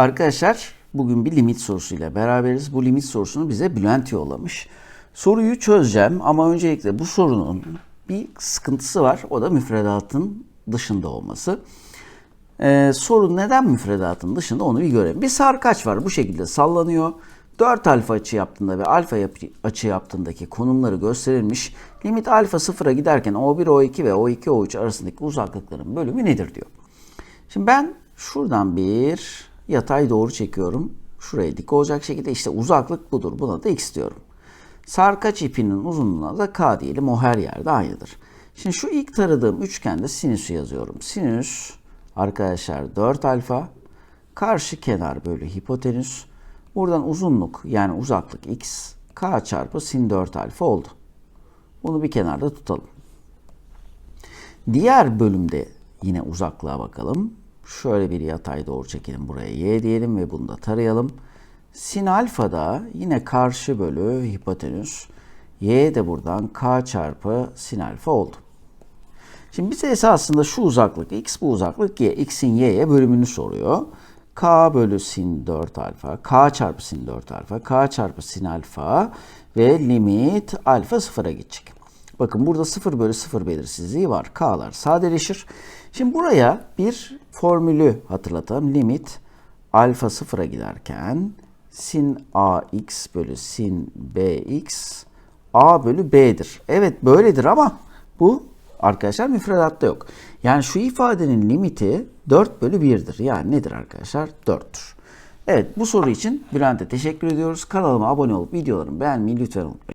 Arkadaşlar bugün bir limit sorusuyla beraberiz. Bu limit sorusunu bize Bülent yollamış. Soruyu çözeceğim ama öncelikle bu sorunun bir sıkıntısı var. O da müfredatın dışında olması. Ee, sorun neden müfredatın dışında onu bir görelim. Bir sarkaç var bu şekilde sallanıyor. 4 alfa açı yaptığında ve alfa açı yaptığındaki konumları gösterilmiş. Limit alfa sıfıra giderken O1, O2 ve O2, O3 arasındaki uzaklıkların bölümü nedir diyor. Şimdi ben şuradan bir yatay doğru çekiyorum. Şuraya dik olacak şekilde işte uzaklık budur. Buna da x diyorum. Sarkaç ipinin uzunluğuna da k diyelim. O her yerde aynıdır. Şimdi şu ilk taradığım üçgende sinüsü yazıyorum. Sinüs arkadaşlar 4 alfa. Karşı kenar bölü hipotenüs. Buradan uzunluk yani uzaklık x. k çarpı sin 4 alfa oldu. Bunu bir kenarda tutalım. Diğer bölümde yine uzaklığa bakalım. Şöyle bir yatay doğru çekelim buraya y diyelim ve bunu da tarayalım. Sin alfa da yine karşı bölü hipotenüs. Y de buradan k çarpı sin alfa oldu. Şimdi bize esasında şu uzaklık x bu uzaklık y. x'in y'ye bölümünü soruyor. k bölü sin 4 alfa, k çarpı sin 4 alfa, k çarpı sin alfa ve limit alfa sıfıra gidecek. Bakın burada 0 bölü 0 belirsizliği var. K'lar sadeleşir. Şimdi buraya bir formülü hatırlatalım. Limit alfa sıfıra giderken sin ax bölü sin bx a bölü b'dir. Evet böyledir ama bu arkadaşlar müfredatta yok. Yani şu ifadenin limiti 4 bölü 1'dir. Yani nedir arkadaşlar? 4'tür. Evet bu soru için Bülent'e teşekkür ediyoruz. Kanalıma abone olup videolarımı beğenmeyi lütfen unutmayın.